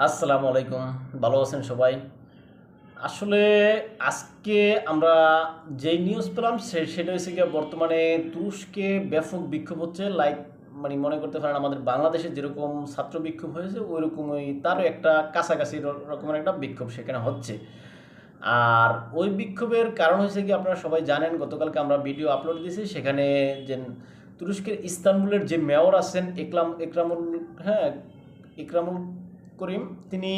আসসালামু আলাইকুম। ভালো আছেন সবাই? আসলে আজকে আমরা যেই নিউজ পেলাম সেটা হচ্ছে গিয়ে বর্তমানে তুরস্কে ব্যাপক বিক্ষোভ হচ্ছে। লাইক মানে মনে করতে পারেন আমাদের বাংলাদেশে যেরকম ছাত্র বিক্ষোভ হয়েছে ওই রকমই তারও একটা কাছাকাছি রকমের একটা বিক্ষোভ সেখানে হচ্ছে। আর ওই বিক্ষোভের কারণ হয়েছে কি আপনারা সবাই জানেন, গতকালকে আমরা ভিডিও আপলোড দিয়েছি, সেখানে যে তুরস্কের ইস্তানবুলের যে মেয়র আছেন একলাম একরামুল হ্যাঁ ইকরামুল করিম, তিনি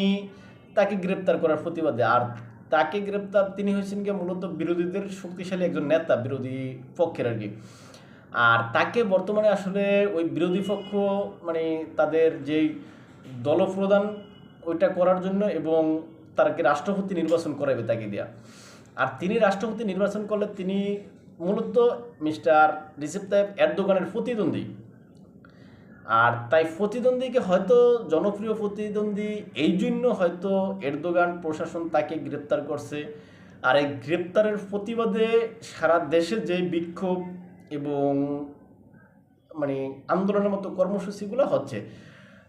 তাকে গ্রেপ্তার করার প্রতিবাদে। আর তাকে গ্রেপ্তার, তিনি হয়েছেন গিয়ে মূলত বিরোধীদের শক্তিশালী একজন নেতা, বিরোধী পক্ষের আর কি আর তাকে বর্তমানে আসলে ওই বিরোধী পক্ষ মানে তাদের যেই দলপ্রদান ওইটা করার জন্য এবং তাকে রাষ্ট্রপতি নির্বাচন করাবে তাকে দেয়া। আর তিনি রাষ্ট্রপতি নির্বাচন করলে তিনি মূলত মিস্টার রিসেপ তাইব এরদোগানের প্রতিদ্বন্দ্বী। আর তাই প্রতিদ্বন্দ্বীকে হয়তো জনপ্রিয় প্রতিদ্বন্দ্বী এই জন্য হয়তো এরদোগান প্রশাসন তাকে গ্রেপ্তার করছে। আর এই গ্রেপ্তারের প্রতিবাদে সারা দেশে যে বিক্ষোভ এবং মানে আন্দোলনের মতো কর্মসূচিগুলো হচ্ছে।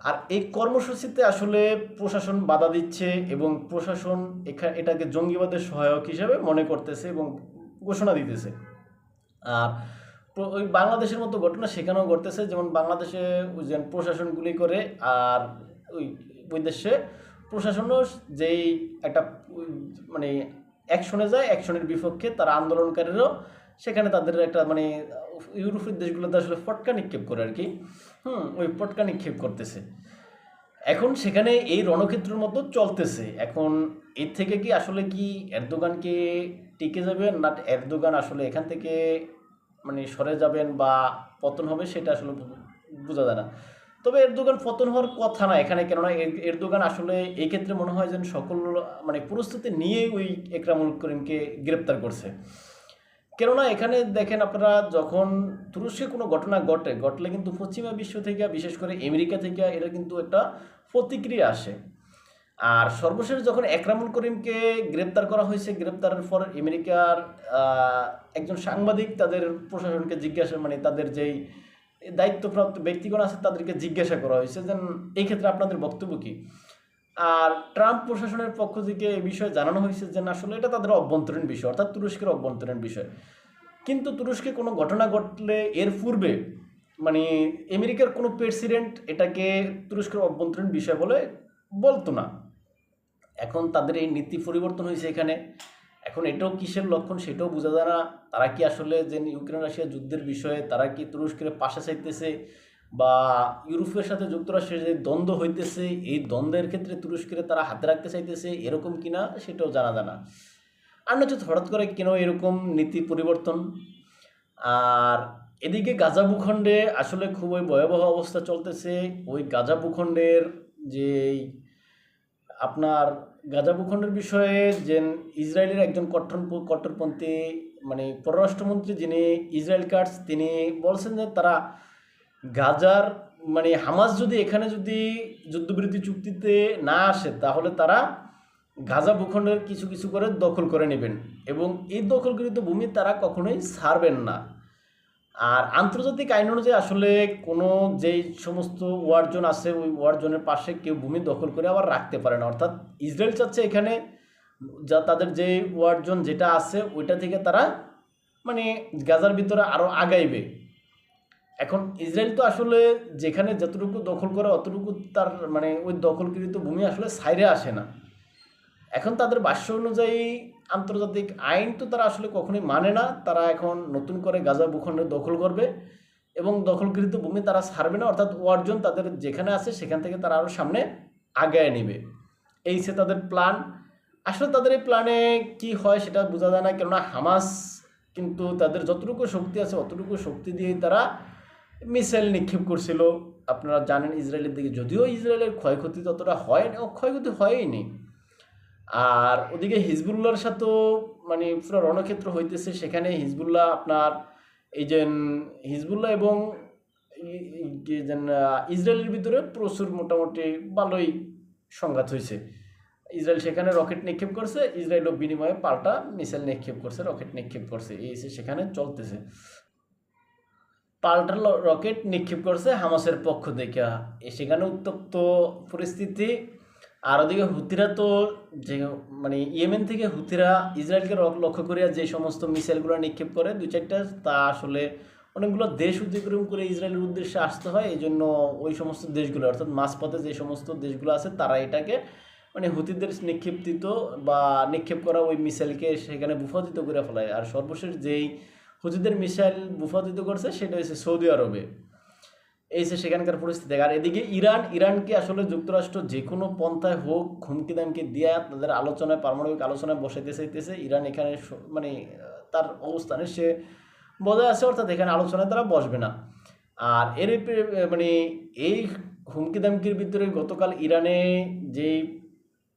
আর এই কর্মসূচিতে আসলে প্রশাসন বাধা দিচ্ছে এবং প্রশাসন এখা, এটাকে জঙ্গিবাদের সহায়ক হিসাবে মনে করতেছে এবং ঘোষণা দিতেছে। আর ওই বাংলাদেশের মতো ঘটনা সেখানেও ঘটতেছে, যেমন বাংলাদেশে ওই যে প্রশাসনগুলি করে আর ওই ওই দেশে প্রশাসনও যেই একটা মানে অ্যাকশনে যায়, অ্যাকশনের বিপক্ষে তারা আন্দোলনকারীরাও সেখানে তাদের একটা মানে ইউরোপের দেশগুলোতে আসলে ফটকা নিক্ষেপ করে আর কি। হুম, ওই ফটকা নিক্ষেপ করতেছে। এখন সেখানে এই রণক্ষেত্রের মতো চলতেছে। এখন এর থেকে কি আসলে কি এরদোগানকে টিকে যাবে? না, এরদোগান আসলে এখান থেকে মানে সরে যাবেন বা পতন হবে সেটা আসলে বোঝা যায় না। তবে এর এরদোগান পতন হওয়ার কথা না এখানে, কেননা এর- এরদোগান আসলে এই ক্ষেত্রে মনে হয় যেন সকল মানে পরিস্থিতি নিয়ে ওই একরামুল করিমকে গ্রেপ্তার করছে। কেননা এখানে দেখেন আপনারা, যখন তুরস্কে কোনো ঘটনা ঘটে, ঘটলে কিন্তু পশ্চিমা বিশ্ব থেকে, বিশেষ করে আমেরিকা থেকে এটা কিন্তু একটা প্রতিক্রিয়া আসে। আর সর্বশেষ যখন একরামুল করিমকে গ্রেপ্তার করা হয়েছে, গ্রেপ্তারের পর আমেরিকার একজন সাংবাদিক তাদের প্রশাসনকে জিজ্ঞাসা মানে তাদের যেই দায়িত্বপ্রাপ্ত ব্যক্তিগণ আছে তাদেরকে জিজ্ঞাসা করা হয়েছে যে, এই ক্ষেত্রে আপনাদের বক্তব্য কী? আর ট্রাম্প প্রশাসনের পক্ষ থেকে এই বিষয়ে জানানো হয়েছে যে আসলে এটা তাদের অভ্যন্তরীণ বিষয়, অর্থাৎ তুরস্কের অভ্যন্তরীণ বিষয়। কিন্তু তুরস্কে কোনো ঘটনা ঘটলে এর পূর্বে মানে আমেরিকার কোনো প্রেসিডেন্ট এটাকে তুরস্কের অভ্যন্তরীণ বিষয় বলে বলতো না। এখন তাদের এই নীতি পরিবর্তন হয়েছে এখানে। এখন এটাও কিসের লক্ষণ সেটাও বোঝা যায় না। তারা কি আসলে যে ইউক্রেন রাশিয়া যুদ্ধের বিষয়ে, তারা কি তুরস্কের পাশে চাইতেছে বা ইউরোপের সাথে যুক্তরাষ্ট্রের যে দ্বন্দ্ব হইতেছে, এই দ্বন্দ্বের ক্ষেত্রে তুরস্কের তারা হাতে রাখতে চাইতেছে এরকম কিনা সেটাও জানা যায় না। আর নচেত হঠাৎ করে কেন এরকম নীতি পরিবর্তন? আর এদিকে গাজা ভূখণ্ডে আসলে খুবই ভয়াবহ অবস্থা চলতেছে। ওই গাজা ভূখণ্ডের যেই আপনার গাজা ভূখণ্ডের বিষয়ে যে ইসরায়েলের একজন কট্টর কট্টরপন্থী মানে পররাষ্ট্রমন্ত্রী যিনি ইসরায়েল কার্ডস, তিনি বলছেন যে তারা গাজার মানে হামাস যদি এখানে যদি যুদ্ধবিরতি চুক্তিতে না আসে, তাহলে তারা গাজা ভূখণ্ডের কিছু কিছু করে দখল করে নেবেন। এবং এই দখলকৃত ভূমি তারা কখনোই ছাড়বেন না। আর আন্তর্জাতিক আইন অনুযায়ী আসলে কোনো যেই সমস্ত ওয়ার জোন আছে, ওই ওয়ার জোনের পাশে কেউ ভূমি দখল করে আবার রাখতে পারে না। অর্থাৎ ইসরায়েল চাচ্ছে এখানে যা তাদের যে ওয়ার জোন যেটা আছে, ওইটা থেকে তারা মানে গাজার ভিতরে আরও আগাইবে। এখন ইসরায়েল তো আসলে যেখানে যতটুকু দখল করে, অতটুকু তার মানে ওই দখলকৃত ভূমি আসলে সাইরে আসে না। এখন তাদের ভাষ্য অনুযায়ী আন্তর্জাতিক আইন তো তারা আসলে কখনোই মানে না। তারা এখন নতুন করে গাজা ভূখণ্ডে দখল করবে এবং দখলকৃত ভূমি তারা ছাড়বে না। অর্থাৎ অর্জন তাদের যেখানে আছে সেখান থেকে তারা আরও সামনে আগায় নেবে। এই সে তাদের প্ল্যান আসলে তাদের এই প্ল্যানে কি হয় সেটা বোঝা যায় না। কেননা হামাস কিন্তু তাদের যতটুকু শক্তি আছে, অতটুকু শক্তি দিয়েই তারা মিসাইল নিক্ষেপ করছিল। আপনারা জানেন ইসরায়েলের দিকে। যদিও ইসরায়েলের ক্ষয়ক্ষতি ততটা হয় না ক্ষয়ক্ষতি হয়নি আর ওদিকে হিজবুল্লাহর সাথেও মানে পুরো রণক্ষেত্র হইতেছে, সেখানে হিজবুল্লাহ আপনার এই যে হিজবুল্লাহ এবং ইসরায়েলের ভিতরে প্রচুর মোটামুটি ভালোই সংঘাত হয়েছে ইসরায়েল সেখানে রকেট নিক্ষেপ করছে, ইসরায়েলও বিনিময়ে পাল্টা মিসাইল নিক্ষেপ করছে, রকেট নিক্ষেপ করছে, এই সেখানে চলতেছে। পাল্টা রকেট নিক্ষেপ করছে হামাসের পক্ষ থেকে। সেখানে উত্তপ্ত পরিস্থিতি আর ওদিকে হুতিরা তো যে মানে ইয়েমেন থেকে হুতিরা ইসরায়েলকে লক্ষ্য করিয়া যে সমস্ত মিসাইলগুলো নিক্ষেপ করে দু চারটা, তা আসলে অনেকগুলো দেশ অতিক্রম করে ইসরায়েলের উদ্দেশ্যে আসতে হয়। এই জন্য ওই সমস্ত দেশগুলো, অর্থাৎ মাঝপথে যে সমস্ত দেশগুলো আছে, তারা এটাকে মানে হুতিদের নিক্ষেপিত বা নিক্ষেপ করা ওই মিসাইলকে সেখানে বুফাদিত করে ফেলায়। আর সর্বশেষ যেই হুতিদের মিসাইল বুফাদিত করছে, সেটা হচ্ছে সৌদি আরবে। এই যে সেখানকার পরিস্থিতি। আর এদিকে ইরান, ইরানকে আসলে যুক্তরাষ্ট্র যে কোনো পন্থায় হোক, হুমকি দামকি দিয়া তাদের আলোচনায়, পারমাণবিক আলোচনায় বসাইতে চাইতেছে। ইরান এখানে মানে তার অবস্থানে সে বজায় আছে, অর্থাৎ এখানে আলোচনায় তারা বসবে না। আর এর মানে এই হুমকি দামকির ভিতরে গতকাল ইরানে যেই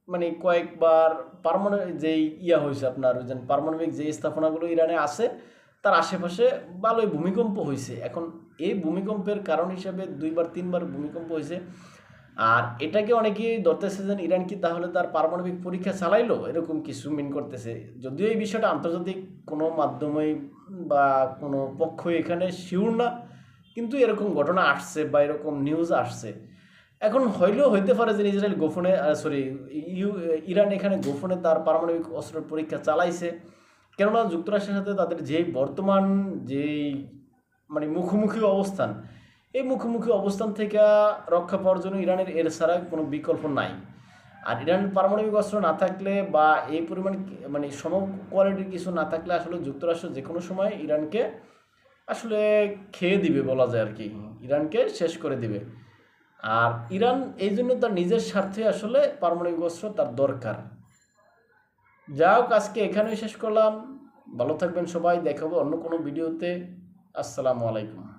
মানে কয়েকবার পারমাণবিক যেই ইয়া হয়েছে আপনার, ওই যে পারমাণবিক যে স্থাপনাগুলো ইরানে আছে, তার আশেপাশে ভালোই ভূমিকম্প হয়েছে। এখন এই ভূমিকম্পের কারণ হিসাবে দুইবার, তিনবার ভূমিকম্প হয়েছে। আর এটাকে অনেকেই ধরতেছে যে ইরান কি তাহলে তার পারমাণবিক পরীক্ষা চালাইলো? এরকম কিছু মিন করতেছে। যদিও এই বিষয়টা আন্তর্জাতিক কোনো মাধ্যমে বা কোনো পক্ষ এখানে শিওর না, কিন্তু এরকম ঘটনা আসছে বা এরকম নিউজ আসছে। এখন হইলেও হইতে পারে যে ইসরায়েল গোপনে সরি ইউ, ইরান এখানে গোপনে তার পারমাণবিক অস্ত্রের পরীক্ষা চালাইছে। কেননা যুক্তরাষ্ট্রের সাথে তাদের যেই বর্তমান যেই মানে মুখোমুখি অবস্থান। এই মুখোমুখি অবস্থান থেকে রক্ষা পাওয়ার জন্য ইরানের এর ছাড়া কোনো বিকল্প নাই। আর ইরান পারমাণবিক অস্ত্র না থাকলে বা এই পরিমাণ মানে সম কোয়ালিটির কিছু না থাকলে আসলে যুক্তরাষ্ট্র যে কোনো সময় ইরানকে আসলে খেয়ে দিবে বলা যায় আর কি। ইরানকে শেষ করে দিবে। আর ইরান এই জন্য তার নিজের স্বার্থে আসলে পারমাণবিক অস্ত্র তার দরকার। যা হোক, আজকে এখানেই শেষ করলাম। ভালো থাকবেন সবাই। দেখাবো অন্য কোনো ভিডিওতে। আসসালামু আলাইকুম।